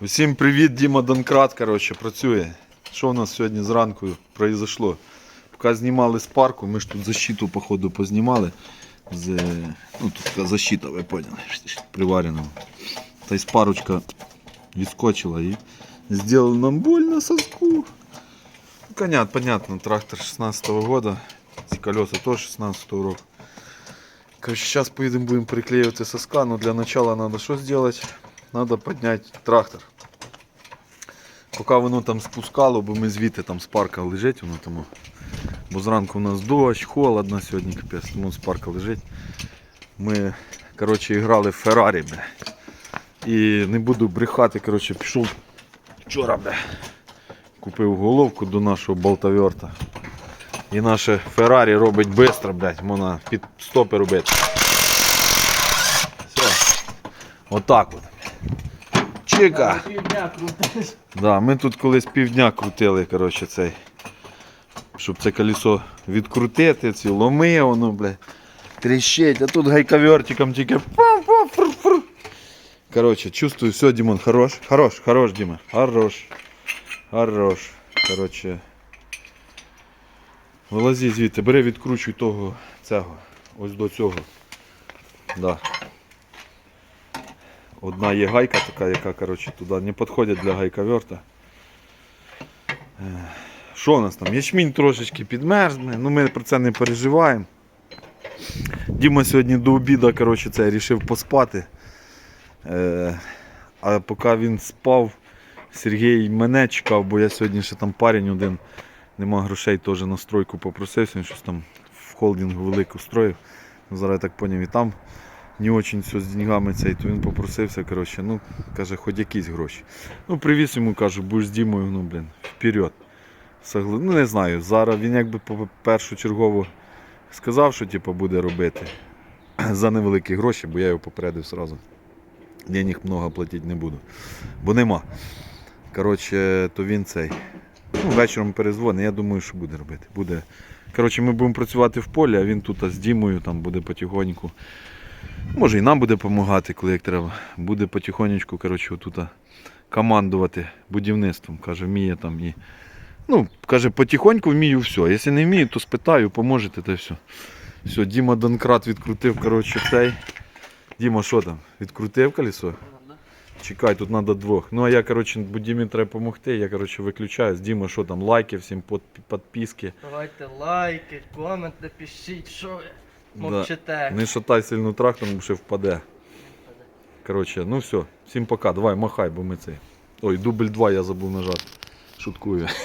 Усім привіт, Діма Донкрат, коротше, працює. Що у нас сьогодні зранку произошло? Поки знімали з парку, ми ж тут защиту, походу, познімали. З, ну, тут така защита, ви поняли, приварена. Та й парочка відскочила і зробили нам больно соску. Понятно, понятно, трактор 16-го года, ці колеса теж 16-го року. Короче, сейчас поедем будем приклеивать соска, но для начала надо что сделать? Надо поднять трактор. Поки воно там спускало, бо ми звідти там з парка лежить, воно тому. Бо зранку у нас дощ, холодно сьогодні, капець, тому з парка лежить. Ми коротше, грали в Феррарі, бля. І не буду брехати, коротше, пішов вчора, бля. Купив головку до нашого болтаверта. І наше Феррарі робить швидко, блядь, можна під стопи робити. Все. Отак от. Чика. Да, ми тут колись півдня крутили, коротше, цей. Щоб це колесо відкрутити, ці ломи, воно, блядь, тріщить, а тут гайковертиком тільки. Коротше, чувствую, все, Дімон, хорош, хорош, хорош, Діма, хорош, хорош. Коротше. Вилазі звідти, бери, відкручуй того цього. Ось до цього. Да. Одна є гайка така, яка коротше, туди не підходить для гайковерта. Е, Що у нас там? Ячмінь трошечки підмерзне, ну ми про це не переживаємо. Діма сьогодні до обіду коротше, це рішив поспати. Е, а поки він спав, Сергій мене чекав, бо я сьогодні ще там парень один, нема грошей, теж на стройку попросився, він щось там в холдингу велику строїв. Ну, Зараз я так поняв, і там не очень все з деньгами цей, то він попросився, коротше, ну, каже, хоч якісь гроші. Ну, привіз йому, кажу, будеш з Дімою, ну, блін, вперед. Ну, не знаю, зараз він якби по першочергово сказав, що типу, буде робити за невеликі гроші, бо я його попередив сразу. Денег много платити не буду. Бо нема. Коротше, то він цей. Ну, вечором перезвонить, я думаю, що буде робити. Буде. Коротше, ми будемо працювати в полі, а він тут з Дімою там буде потихоньку. Може і нам буде допомагати, коли як треба. Буде потихонечку, коротше, отут командувати будівництвом. Каже, вміє там і. Ну, каже, потихоньку вмію все. Якщо не вмію, то спитаю, поможете, та все. Все, Діма Донкрат відкрутив, коротше, цей. Діма, що там? Відкрутив колесо? Чекай, тут треба двох. Ну а я, коротше, Дімі треба допомогти, я коротше, виключаю. Діма, що там, лайки, всім підписки. Давайте лайки, коменти, пишіть, що ви. Мовчите. Не шатай сильно трактором, бо ще впаде. Коротше, ну все, всім пока. Давай, махай, бо ми цей. Ой, дубль 2 я забув нажати. Шуткую.